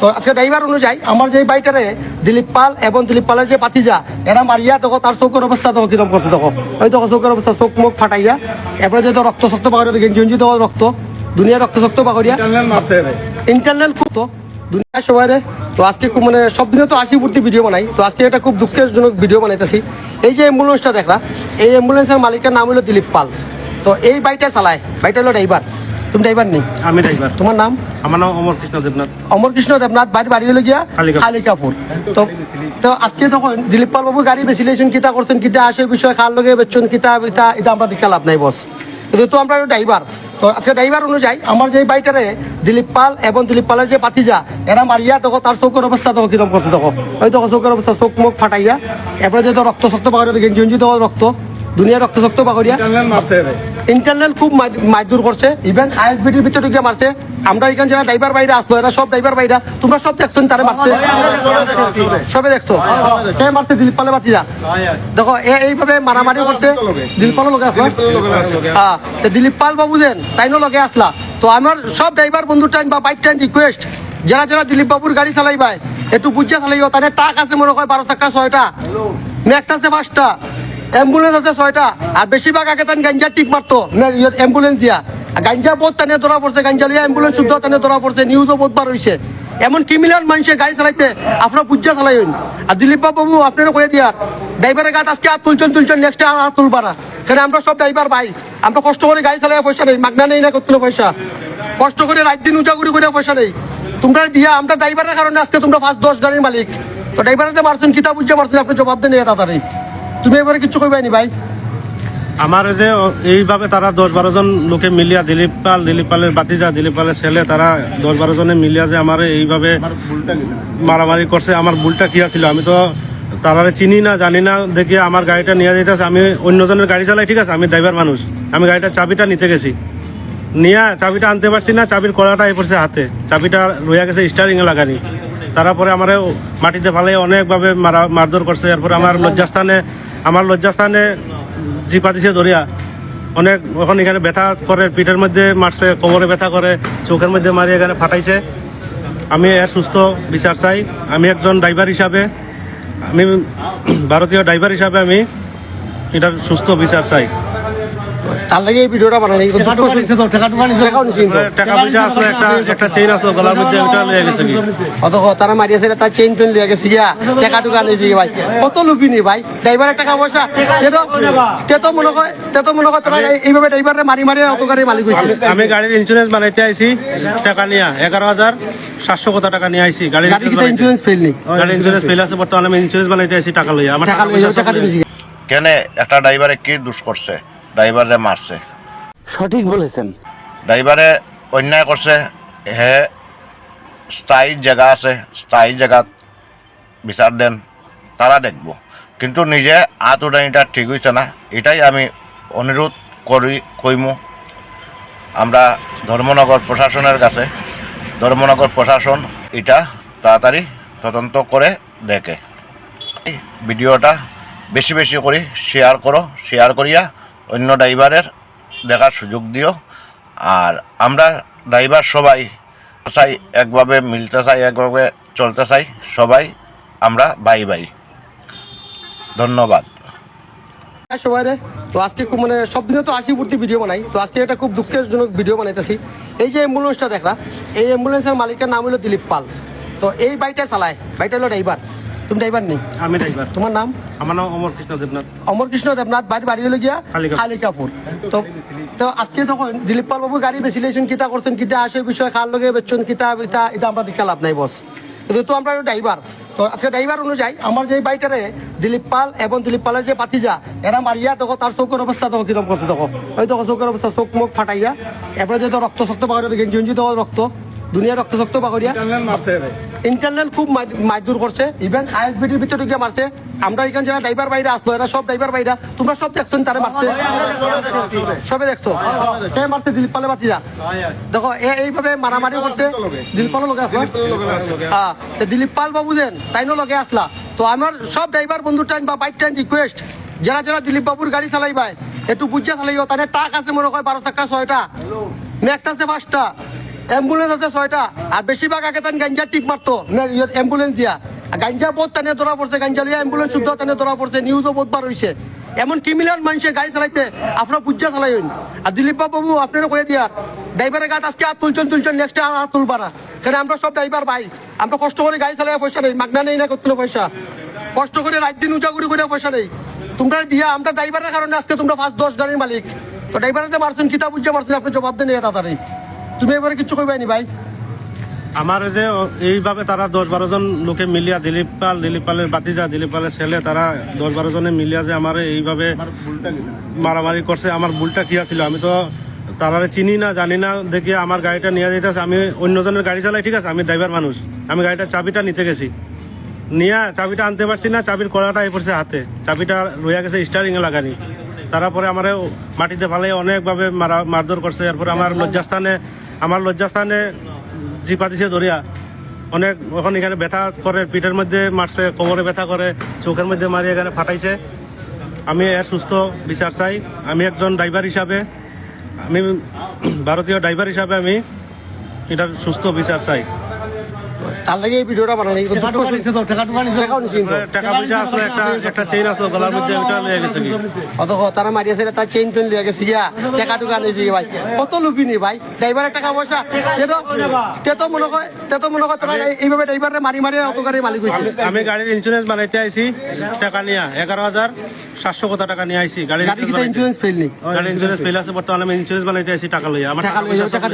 তো আজকে ড্রাইভার অনুযায়ী আমার যে বাইটারে দিলীপ পাল এবং দিলীপ পালের যে পাতিজা এরা মারিয়া দেখো তার চোখের অবস্থা দেখো কীরকম করছে দেখো। ওই দেখো চোখের অবস্থা চোখ মুখ ফাটাইয়া এরপরে যে রক্ত শক্ত বাগরিয়া গেঞ্জি গেঞ্জি দেখো রক্ত দুনিয়া রক্ত শক্ত বাগরিয়া ইন্টারনাল খুব তো দুনিয়া সবাই রে তো আজকে খুব মানে সব দিনে তো আশি ফুর্তি ভিডিও বানাই তো আজকে এটা খুব দুঃখজনক ভিডিও বানাইতেছি। এই যে অ্যাম্বুলেন্সটা দেখলা এই অ্যাম্বুলেন্সের মালিকের নাম হলো দিলীপ পাল। তো এই বাইকটা চালায় বাইটা হলো ড্রাইভার। তুমি ড্রাইভার নেই? আমি ড্রাইভার তোমার নাম? আমার নাম অমর কৃষ্ণ দেবনাথ। অমর কৃষ্ণ দেবনাথ বাড়ি বাড়ি হলো গিয়া তো তো আজকে তখন দিলীপ পাল বাবু গাড়ি বেছিলেছেন কিতা করছেন কিতা আসে বিষয় খার লগে বেচছেন কিতা এটা আমরা দেখা লাভ নাই বস কিন্তু তো আমরা ড্রাইভার তো আজকে ড্রাইভার অনুযায়ী আমার যে বাইটারে দিলীপ পাল এবং দিলীপ পালের যে পাতিজা এরা মারিয়া দেখো তার চোখের অবস্থা দেখো কীরকম করছে দেখো। ওই দেখো চোখের অবস্থা চোখ মুখ ফাটাইয়া এরপরে যে রক্ত শক্ত বাগরিয়া গেঞ্জি গেঞ্জি দেখো রক্ত দুনিয়া রক্ত শক্ত বাগরিয়া ইন্টারনাল খুব মার- মারধর করছে। ইভেন আইএসবিটির ভিতরে ঢুকে মারছে। আমরা এখানে যারা ড্রাইভার বাইরে আসলো এরা সব ড্রাইভার বাইরা তোমরা সব দেখছ তারা মারছে? সবে দেখছ? কে মারছে? দিলীপ পালে যা। দেখো এইভাবে মারামারি করছে। দিলীপ পালের লগে আসলো হ্যাঁ দিলীপ পাল বাবু যেন তাইনো লগে আসলা। তো আমার সব ড্রাইভার বন্ধু টাইম বা বাইক টাইম রিকোয়েস্ট যারা যারা দিলীপ বাবুর গাড়ি চালাইবাই একটু বুঝিয়া চালাইও। তাহলে টাক আছে মনে হয় বারো চাকা ছয়টা। ম্যাক্স আছে পাঁচটা। অ্যাম্বুলেন্স আছে ছয়টা। আর বেশিরভাগ আগে তান গাঞ্জা টিপ মারতো। অ্যাম্বুলেন্স দিয়া। গাঞ্জা বহুত টানে ধরা পড়ছে, গাঞ্জা লিয়া অ্যাম্বুলেন্স শুদ্ধ টানে ধরা পড়ছে নিউজও বহুত বার হয়েছে এমন ক্রিমিনাল মানুষের গাড়ি চালাইতে আপনার বুঝা চালাইন আর দিলীপ বাবু আপনারা কয়ে দিয়া ড্রাইভারের গাছ আজকে আর তুলছেন তুলছেন নেক্সট আর আর তুলবা না। কারণ আমরা সব ড্রাইভার ভাই। আমরা কষ্ট করে গাড়ি চালাই পয়সা নেই, মাগনা নেই না করতে পয়সা। কষ্ট করে রাত দিন উঁচা করে করে পয়সা নেই। তোমরা দিয়া, আমরা ড্রাইভারের কারণে আজকে তোমরা ফার্স্ট দশ গাড়ির মালিক। তো ড্রাইভারের যে মারছেন, কিতাব বুঝে মারছেন, আপনি জবাব দেন তাড়াতাড়ি তুমি এবারে কিচ্ছু কইবাই ভাই? আমার যে এইভাবে তারা দশ বারো জন লোকে মিলিয়া দিলীপ পাল দিলীপ পালের বাতিজা দিলীপ পালের ছেলে তারা দশ বারো জনে মিলিয়া যে আমার এইভাবে মারামারি করছে আমার ভুলটা কি ছিল আমি তো তারা চিনি না জানি না দেখি আমার গাড়িটা নিয়ে যেতেছে আমি অন্যজনের গাড়ি চালাই ঠিক আছে? আমি ড্রাইভার মানুষ আমি গাড়িটার চাবিটা নিতে গেছি। নিয়ে চাবিটা আনতে পারছি না চাবির কড়াটা এই পড়ছে হাতে চাবিটা রইয়া গেছে স্টারিং এ লাগানি। তারপরে আমার মাটিতে ফালে অনেকভাবে মারা মারধর করছে এরপরে আমার লজ্জাস্থানে আমার লজ্জাস্থানে জিপা দিছে ধরিয়া অনেক এখন এখানে ব্যথা করে, পিঠের মধ্যে মারছে, কোমরে ব্যথা করে, চোখের মধ্যে মারি এখানে ফাটাইছে। আমি এর সুস্থ বিচার চাই। আমি একজন ড্রাইভার হিসাবে, আমি ভারতীয় ড্রাইভার হিসাবে আমি এটার সুস্থ বিচার চাই। তার লাগে এই ভিডিওটা। টাকা পয়সা আসলে একটা একটা চেইন আসলো গলার মধ্যে ওটা লয়ে গেছে কি? অত তারা মারিয়েছে তার চেইন চেন লিয়ে গেছে গিয়া। টাকা টুকা নিয়েছি ভাই। কত লুপিনি ভাই? ড্রাইভারের টাকা পয়সা। তে তো মনে হয় তে তো মনে হয় তারা এইভাবে ড্রাইভারে মারি মারি অত গাড়ি মালিক হয়েছে। আমি গাড়ির ইন্স্যুরেন্স বানাইতে আইছি টাকা নিয়া। এগারো হাজার সাতশো কত টাকা নিয়ে আইছি গাড়ির গাড়ি কিন্তু ইন্স্যুরেন্স ফেল নেই। গাড়ির ইন্স্যুরেন্স ফেল আছে বর্তমানে আমি ইন্স্যুরেন্স বানাইতে আইছি টাকা লইয়া। আমার টাকা লইয়া। কেনে? একটা ড্রাইভারে কি দোষ করছে? ড্রাইভারে মারছে। সঠিক বলেছেন। ড্রাইভারে অন্যায় করছে। হে স্থায়ী জায়গা আছে স্থায়ী জায়গাত বিচার দেন তারা দেখব। কিন্তু নিজে হাত উঠানিটা ঠিক হয়েছে না। এটাই আমি অনুরোধ করি কইমু। আমরা ধর্মনগর প্রশাসনের কাছে ধর্মনগর প্রশাসন এটা তাড়াতাড়ি তদন্ত করে দেখে। ভিডিওটা বেশি বেশি করে শেয়ার করো শেয়ার করিয়া অন্য ড্রাইভারের দেখার সুযোগ দিও। আর আমরা ড্রাইভার সবাই চাই, একভাবে মিলতে চাই, একভাবে চলতে চাই, সবাই আমরা বাই বাই। ধন্যবাদ। সবাই তো আজকে খুব মানে সব দিনে তো আশি ফুর্তি ভিডিও বানাই। তো আজকে এটা খুব দুঃখজনক ভিডিও বানাইতেছি। এই যে অ্যাম্বুলেন্সটা দেখলা, এই অ্যাম্বুলেন্সের মালিকের নাম হলো দিলীপ পাল। তো এই বাইকটা চালায়। বাইকটা হলো ড্রাইভার। তুমি ড্রাইভার নেই? আমি ড্রাইভার তোমার নাম? আমার নাম অমর কৃষ্ণ দেবনাথ। অমর কৃষ্ণ দেবনাথ বাড়ি বাড়ি হলো গিয়া কালিকাপুর। তো তো আজকে তখন দিলীপ পাল বাবু গাড়ি বেছিলেছেন কিতা করছেন কিতা আসে বিষয় খার লগে বেচছেন কিতা এটা আমরা দেখা লাভ নাই বস। কিন্তু তো আমরা ড্রাইভার তো আজকে ড্রাইভার অনুযায়ী আমার যে বাইটারে দিলীপ পাল এবং দিলীপ পালের যে পাতিজা এরা মারিয়া দেখো তার চোখের অবস্থা দেখো কীরকম করছে দেখো। ওই দেখো চোখের অবস্থা চোখ মুখ ফাটাইয়া এরপরে যে তো রক্ত শক্ত বাগরিয়া গেঞ্জি গেঞ্জি দেখো রক্ত দুনিয়া রক্ত শক্ত বাগরিয়া ইন্টারনাল খুব মার- মারধর করছে। ইভেন আইএসবিটির ভিতরে ঢুকে মারছে। আমরা এখানে যারা ড্রাইভার বাইরে আসলো এরা সব ড্রাইভার বাইরা তোমরা সব দেখছেন তারা মারছে? সবে দেখছ? কে মারছে? দিলীপ পালে বাঁচি যা দেখো এইভাবে মারামারি করছে। দিলীপ পালের লগে আসলো। হ্যাঁ দিলীপ পাল বাবু যেন তাইনো লগে আসলা। তো আমার সব ড্রাইভার বন্ধু টাইম বা বাইক টাইম রিকোয়েস্ট যারা যারা দিলীপ বাবুর গাড়ি চালাইবাই একটু বুঝিয়া চালাইও। তাহলে টাক আছে মনে হয় বারো চাকা, ছয়টা। ম্যাক্স আছে পাঁচটা। অ্যাম্বুলেন্স আছে ছয়টা। আর বেশিরভাগ আগে তান গাঞ্জা টিপ মারতো। অ্যাম্বুলেন্স দিয়া। আর গাঞ্জা বহুত টানে ধরা পড়ছে, গাঞ্জা লিয়া অ্যাম্বুলেন্স শুদ্ধ টানে ধরা পড়ছে নিউজও বহুত বার হয়েছে এমন কি মিলিয়ন মানুষের গাড়ি চালাইতে আপনার বুঝা চালাই আর দিলীপ বাবু আপনারা কয়ে দিয়া ড্রাইভারের গাছ আজকে আর তুলছেন তুলছেন নেক্সট আর তুলবা না। কারণ আমরা সব ড্রাইভার ভাই। আমরা কষ্ট করে গাড়ি চালাই পয়সা নেই। মাগনা নেই না করতে পয়সা। কষ্ট করে রাত দিন উজাগুড়ি করে পয়সা নেই। তোমরা দিয়া, আমরা ড্রাইভারের কারণে আজকে তোমরা ফার্স্ট দশ গাড়ির মালিক। তো ড্রাইভারে মারছেন, কিতাব বুঝে মারছেন, আপনি জবাব দেন তাড়াতাড়ি। তুমি এবারে কিছু কইবাই নি ভাই। আমার যে এইভাবে তারা দশ বারো জন লোকে মিলিয়া দিলীপ পাল দিলীপ পালের বাতিজা দিলীপ পালের ছেলে তারা দশ বারো জনে মিলিয়া যে আমার এইভাবে মারামারি করছে আমার ভুলটা কি ছিল আমি তো তারা চিনি না জানি না দেখি আমার গাড়িটা নিয়ে যেতেছে আমি অন্যজনের গাড়ি চালাই ঠিক আছে? আমি ড্রাইভার মানুষ আমি গাড়িটা চাবিটা নিতে গেছি। নিয়ে চাবিটা আনতে পারছি না চাবির কড়াটা এই পড়ছে হাতে চাবিটা রইয়া গেছে স্টারিং এ লাগানি। তারপরে আমার মাটিতে ফালে অনেকভাবে মারা মারধর করছে এরপরে আমার লজ্জাস্থানে আমার লজ্জাস্থানে জিপা দিছে ধরিয়া। অনেক ওখানে এখানে ব্যথা করে, পিঠের মধ্যে মারছে, কোমরে ব্যথা করে, চোখের মধ্যে মারি এখানে ফাটাইছে। আমি এর সুস্থ বিচার চাই। আমি একজন ড্রাইভার হিসাবে, আমি ভারতীয় ড্রাইভার হিসাবে আমি এটা সুস্থ বিচার চাই। তার লাগে এই ভিডিওটা মারিয়েছে তার চেইন চেন লিয়ে গেছে গিয়া টাকা টুকা নিয়েছে ভাই? কত লুপি নি ভাই? ড্রাইভারের টাকা পয়সা তে তো মনে হয় তে তো মনে হয় তারা এইভাবে ড্রাইভারে মারি মারি অত গাড়ি মালিক হয়েছে। আমি গাড়ির ইন্স্যুরেন্স বানাইতে আইছি টাকা নিয়ে এগারো হাজার সাতশো কত টাকা নিয়ে আইছি গাড়ির গাড়ি ইন্স্যুরেন্স ফেল নেই। গাড়ির ইন্স্যুরেন্স ফেল আছে বর্তমানে আমি ইন্স্যুরেন্স বানাইতে আইছি টাকা লইয়া। আমার টাকা লইয়া টাকা